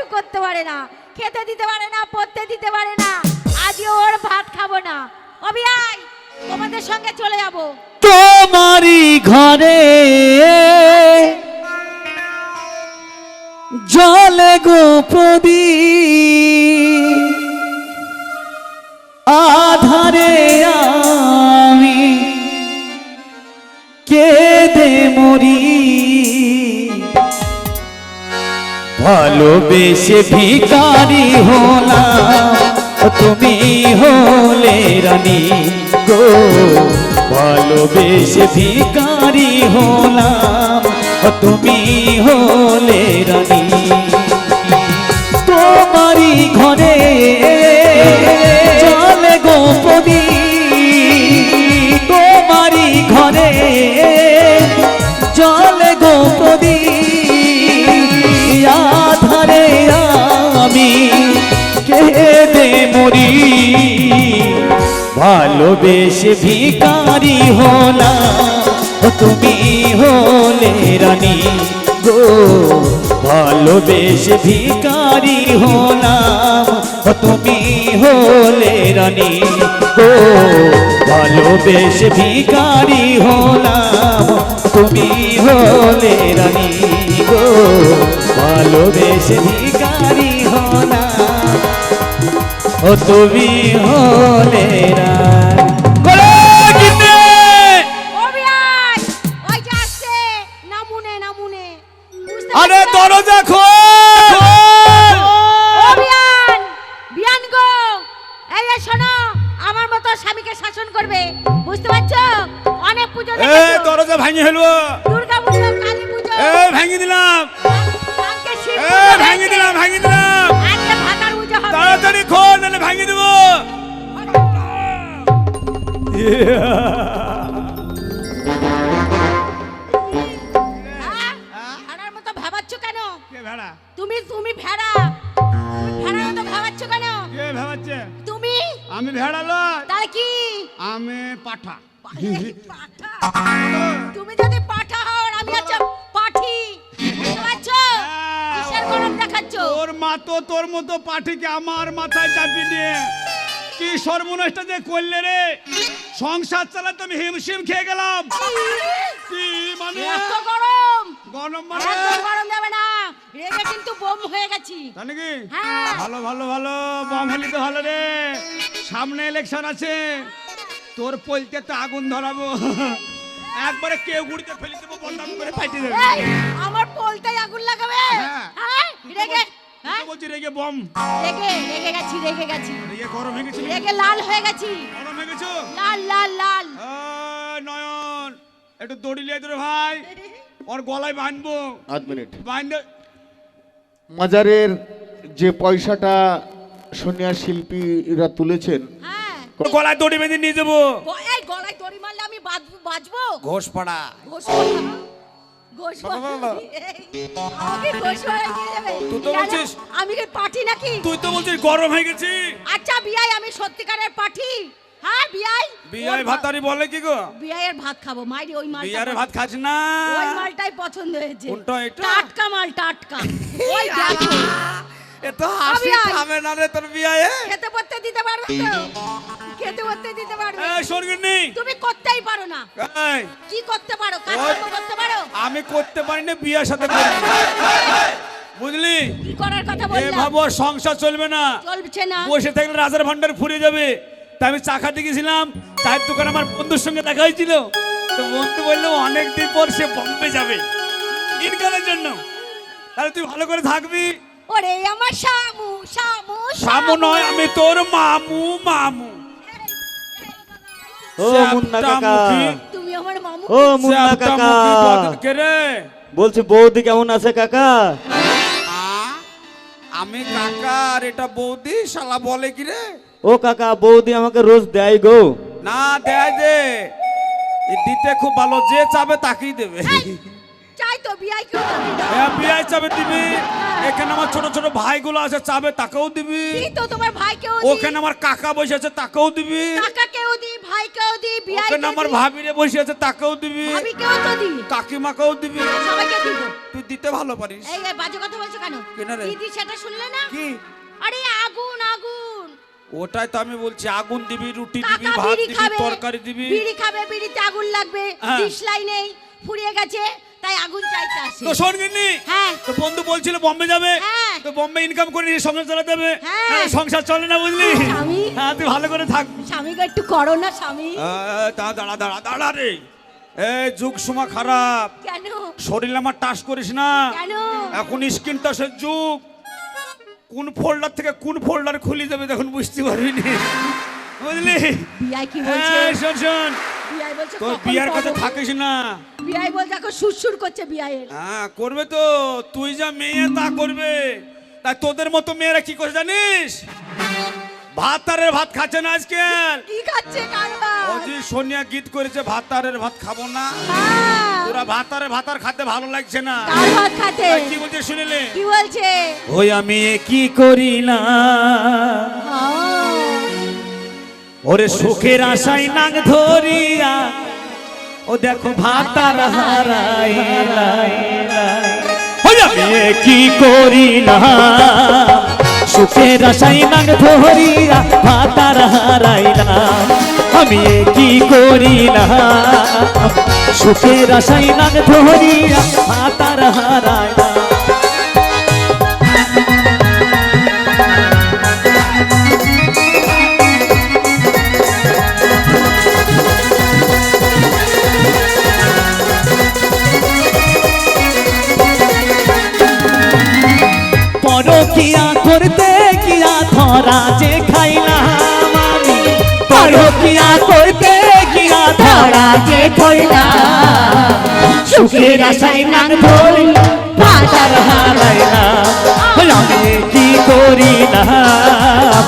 কিছু করতে পারে না, খেতে দিতে পারে না, পড়তে দিতে পারে না আজকে ওর ভাত খাব না। অবিয়াই তোমাদের সঙ্গে চলে যাব। তোমারই ঘরে জলে গো প্রদীপ, আধারে আমি কেঁদে মরি। ভালোবেসে ভিকারি হলাম। তুমি হলে রানী গো। ভালোবেসে ভিকারি হলাম। তুমি হলে রানী। তোমারই ঘরে চলে গোপদী কেঁদে মরি ভালোবেসে ভিকারি হলাম তুমি হলে রানী গো। ভালোবেসে ভিকারি হলাম তুমি হলে রানী গো। ভালোবেসে ভিকারি হলাম তুমি হলে রানী গো। ভালোবেসে ভিকারি ও তুমি হলে রানী ভেড়ার মতো ভাবাচ্ছ কেন? কে ভেড়া? তুমি তুমি ভেড়া। ভেড়ার মতো ভাবাচ্ছ কেন? কে ভেড়াচ্ছে তুমি? আমি ভেড়া লয় তাহলে কি? আমি পাঠা। তুমি যদি পাঠা হও আর আমি হচ্ছে পাঠি দেখাচ্ছ? তোর মা তো তোর মতো পাঠিকে আমার মাথায় চাপিয়ে দিয়ে। কি সর্বনাশটা যে করলে রে? সংসার চালাতে আমি হিমশিম খেয়ে গেলাম। কি? মানে? এত গরম। গরম মানে? এত গরম দেবে না। রেগে কিন্তু বোম হয়ে গেছি। তাই নাকি? হ্যাঁ। ভালো ভালো ভালো। বম হলি তো ভালো রে। সামনে ইলেকশন আছে। তোর পলতে তো আগুন ধরাবো। একবারে কেউ গুড়িতে ফেলে দেবো বন্ধ করে ফাটিয়ে দেবো। আমার পোলটাই আগুন লাগাবে? হ্যাঁ। হ্যাঁ? রেগে? হ্যাঁ? বলছি রেগে বম। রেগে রেগে গেছি রেগে গেছি। রেগে গরম হয়ে গেছি। রেগে লাল হয়ে গেছি। লাল লাল লাল নয়ন একটু দড়ি লিয়ে ভাই ওর গলায় বাঁধবো আধ মিনিট বাঁধে মাজারের যে পয়সাটা সোনিয়া শিল্পীরা তুলেছেন হ্যাঁ গলায় দড়ি বেঁধে নিয়ে যাব এই গলায় দড়ি মারলে আমি বাজবো বাজবো ঘোষ পাড়া ঘোষ করব না। ঘোষ বাবা, করব। বাবা। এই, আমাকে ঘোষ করে দিয়ে যাবে। তুই তো কেন? বলছিস। আমি কি পাঠি নাকি তুই তো বলছিস গরম হয়ে গেছি আচ্ছা বিয়াই আমি সত্যিকারের পাঠি হ্যাঁ বিয়াই? ওর ভাতারি বলে কি গো? বিয়াইয়ের ভাত খাব মাইরি ওই মালটা বিয়ারে ভাত খাস না। ওই মালটাই পছন্দ হয়েছে। কোনটা এটা? টাটকা মাল টাটকা। ওই দেখো। এ তো হাসি থামে না রে তোর বিয়ায় খেতে পড়তে দিতে পারবে তো? খেতে পড়তে দিতে পারবে। এই তুমি করতেই পারো না। এই। কি করতে পারো? কাজকর্ম করতে পারো? আমি করতে পারি না বিয়ের সাথে করি বুঝলি? কি করার কথা বললাম? এভাবে ওর সংসার চলবে না। চলছে না। বসে থাকলে রাজার ভান্ডার ফুরে যাবে। তাই আমি চা খাতে গেছিলাম চায়ের দোকানে আমার বন্ধুর সঙ্গে দেখা হয়েছিল। তো বন্ধু বলল অনেকদিন পর সে বম্বে যাবে ইনকামের জন্য। তাহলে তুই ভালো করে থাকবি। ওরে আমার শামু শামু সামু নয় আমি তোর মামু মামু। ও মুন্না কাকা। তুমি আমার মামু। ও মুন্না কাকা। কে রে? বলছি বৌদি কেমন আছে কাকা? আ? আমি কাকা আর এটা বৌদি শালা বলে কি রে? ও কাকা বৌদি আমাকে রোজ দেয় গো। না দেয় যে। এ দিতে খুব ভালো যে চাবে তাকেই দেবে। চাই তো বিয়াই কেউ হ্যাঁ বিয়াই চাবে দিবি। এখানে আমার ছোট ছোট ভাইগুলো আছে চাবে তাকেও দিবি। তো তোমার ভাই কেউ ওখানে আমার কাকা বসে আছে তাকেও দিবি। দি দি আমার ভাবিরে বসে আছে তাকেও দিবি। ভাবিকেও তো দি কাকিমাকেও দিবি। সবাইকে দিব। তুই দিতে ভালো পারিস। এই এই বাজে কথা বলছো কেন? কেন দিদি সেটা শুনলে না? কি? আরে আগুন আগুন। ওটাই তো আমি বলছি আগুন দিবি রুটি দিবি কাকা ভাত বিড়ি দিবি খাবে তরকারি দিবি। বিড়ি খাবে বিড়িতে আগুন লাগবে হ্যাঁ। নেই ফুরিয়ে গেছে তাই আগুন চাইতে আসে। তো শোন গিন্নি হ্যাঁ। তো বন্ধু বলছিল বম্বে যাবে হ্যাঁ। তো বম্বে ইনকাম করে নিয়ে সংসার চালাতে হবে। হ্যাঁ। হ্যাঁ, সংসার চলে না বুঝলি? স্বামী। হ্যাঁ তুই ভালো করে থাক। স্বামীকে একটু করো না স্বামী। আহ, তা দাঁড়া দাঁড়া দাঁড়া রে। এই যুগ সময় খারাপ। কেন? শরীর আমার টাস করিস না। কেন? এখন স্ক্রিন টাসের যুগ। কোন ফোল্ডার থেকে কোন ফোল্ডার খুলে যাবে তখন বুঝতে পারবি না বুঝলি বিআই কি বলছে? এই, শোন। শোন বিআই বলছে তোর বিয়ার কাছে থাকিস না। বিআই বলছে এখন সুরসুর করছে বিয়াইয়ের হ্যাঁ করবে তো। তুই যা মেয়ে তা করবে। তা তোদের মতো মেয়েরা কি করে জানিস? ভাত তারের ভাত খাচ্ছে না আজকাল কি খাচ্ছে কারবার? অজি সোনিয়া গীত করেছে ভাত তারের ভাত খাব না। হ্যাঁ, তোরা ভাত তারের ভাত আর খেতে ভালো লাগছে না। কার ভাত খাতে? কি বলছে শুনিলে? কি বলছে? ওই আমি কি করি না হ্যাঁ। ওরে সুখের আশাই নাং ধরিয়া ও দেখো ভাতার হারাই কি করি না সুখের আশাই নাং ধরিয়া ভাতার হারাইলাম। আমি কি করিলাম? সুখের আশাই নাং ধরিয়া ভাতার হারাইলাম। পরকিয়া করতে গিয়া ধরা যে খাইলাম আমি। পরকিয়া করতে গিয়া ধরা যে খাইলাম। সুখের আশাই নাম ধরি পাতার হারাইলাম। আমি কি করিলাম?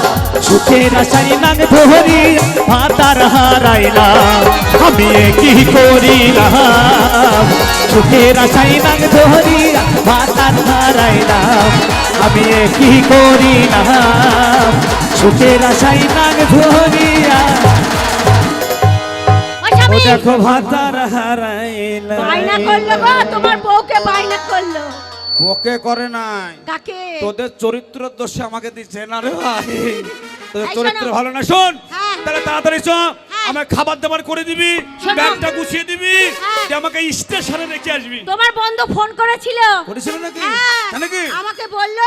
সুখের আশাই নাম ধরি পাতার হারাইলাম। আমি কি করিলাম? সুখের আশাই নাম ধরি পাতার হারাইলাম। আমি কি করিলাম? সুখের আশাই নাম ধরিয়া ও দেখো ভাতার হারাইলাম বায়না করল গো তোমার বউকে বায়না করল। ওকে করে নাই। কাকে? তোদের চরিত্র দোষে আমাকে দিচ্ছে। না রে ভাই তোদের চরিত্র ভালো না। শোন হ্যাঁ। তাহলে তাড়াতাড়ি চ হ্যাঁ। আমার খাবার দাবার করে দিবি ব্যাগটা গুছিয়ে দিবি। আমাকে স্টেশনে রেখে আসবি। তোমার বন্ধু ফোন করেছিল। করেছিল নাকি? হ্যাঁ, নাকি? আমাকে বলল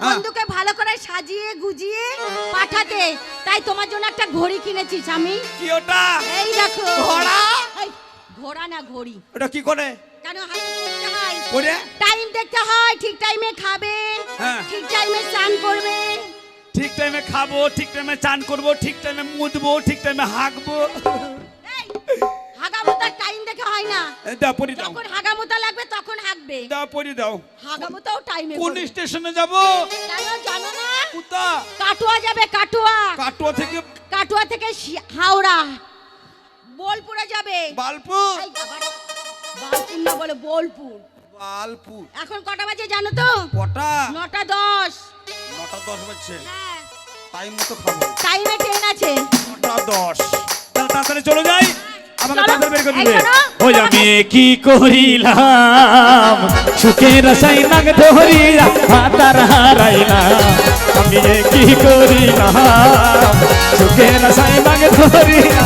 হ্যাঁ। বন্ধুকে ভালো করে সাজিয়ে গুজিয়ে পাঠাতে। তাই তোমার জন্য একটা ঘড়ি কিনেছি আমি কি ওটা? এই দেখো। ঘোড়া? ঘোড়া না ঘড়ি। ওটা কি করে? কেন হাতে হয়? করে টাইম দেখতে হয় ঠিক টাইমে খাবেন হ্যাঁ। ঠিক টাইমে স্নান করবেন ঠিক টাইমে খাব ঠিক টাইমে চান করব ঠিক টাইমে মুদবো ঠিক টাইমে হাঁকবো। হাগামোতার টাইম দেখে হয় না। দাও পরি দাও। যখন হাগামোতা লাগবে তখন হাঁকবে দাও পরি দাও। হাগামোতাও টাইমে কোন স্টেশনে যাব? কেন জানো না? কুতা কাটুয়া যাবে কাটুয়া। কাটোয়া থেকে কাটুয়া থেকে হাওড়া। বোলপুরে যাবে। বালপুর? বালপুর না বলে বোলপুর। বালপুর। এখন কটা বাজে জানো তো? কটা? নটা দশ। নটা দশ বাজছে। হ্যাঁ। টাইম মতো খাব। টাইমে ট্রেন আছে। নটা দশ। তাহলে তাড়াতাড়ি চলে যাই। আমাকে তাদের বের করে দিবে। ওই আমি কি করিলাম? সুখের সাই নাগ ধরিয়া হাতার হারাইলাম। আমি কি করিলাম? সুখের সাই ধরিয়া